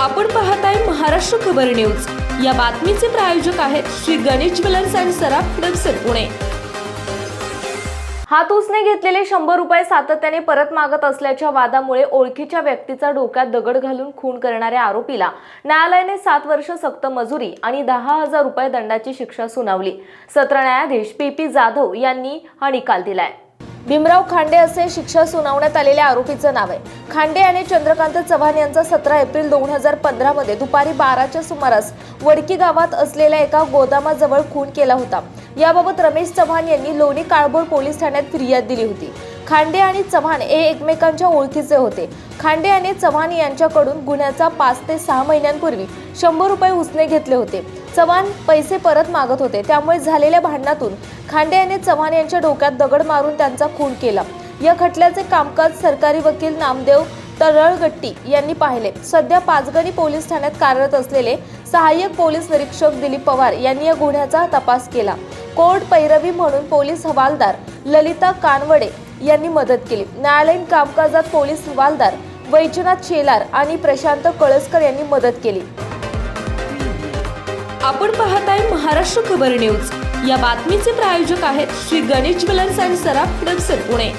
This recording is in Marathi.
आपण पाहताय महाराष्ट्र खबर न्यूज. या बातमीचे प्रायोजक आहेत श्री गणेश ज्वेलर्स अँड सराफ हडपसर पुणे. हात उसने घेतलेले शंभर रुपये सातत्याने परत मागत असल्याच्या वादामुळे ओळखीच्या व्यक्तीचा डोक्यात दगड घालून खून करणाऱ्या आरोपीला न्यायालयाने सात वर्ष सक्त मजुरी आणि दहा हजार रुपये दंडाची शिक्षा सुनावली. सत्र न्यायाधीश पी पी जाधव यांनी हा निकाल दिलाय. भीमराव खांडे असे शिक्षा सुनावण्यात आलेल्या आरोपीचं नाव आहे. खांडे आणि चंद्रकांत चव्हाण यांचा सतरा एप्रिल दोन हजार पंधरामध्ये दुपारी बाराच्या सुमारास वडकी गावात असलेल्या एका गोदामाजवळ खून केला होता. याबाबत रमेश चव्हाण यांनी लोणी काळभोर पोलीस ठाण्यात फिर्याद दिली होती. खांडे आणि चव्हाण हे एकमेकांच्या ओळखीचे होते. खांडे आणि चव्हाण यांच्याकडून गुन्ह्याचा पाच ते सहा महिन्यांपूर्वी शंभर रुपये उसने घेतले होते. चव्हाण पैसे परत मागत होते. त्यामुळे झालेल्या भांडणातून खांडे यांनी चव्हाण यांच्या डोक्यात दगड मारून त्यांचा खून केला. या खटल्याचे कामकाज सरकारी वकील नामदेव तरळगट्टी यांनी पाहिले. सध्या पाचगणी पोलीस ठाण्यात कार्यरत असलेले सहाय्यक पोलीस निरीक्षक दिलीप पवार यांनी या गुन्ह्याचा तपास केला. कोर्ट पैरवी म्हणून पोलीस हवालदार ललिता कानवडे यांनी मदत केली. न्यायालयीन कामकाजात पोलीस हवालदार वैजनाथ शेलार आणि प्रशांत कळसकर यांनी मदत केली. आपण पाहत आहे महाराष्ट्र खबर न्यूज. या बातमीचे प्रायोजक आहेत Shri Ganesh jewellers and Saraf Hadapsar Pune.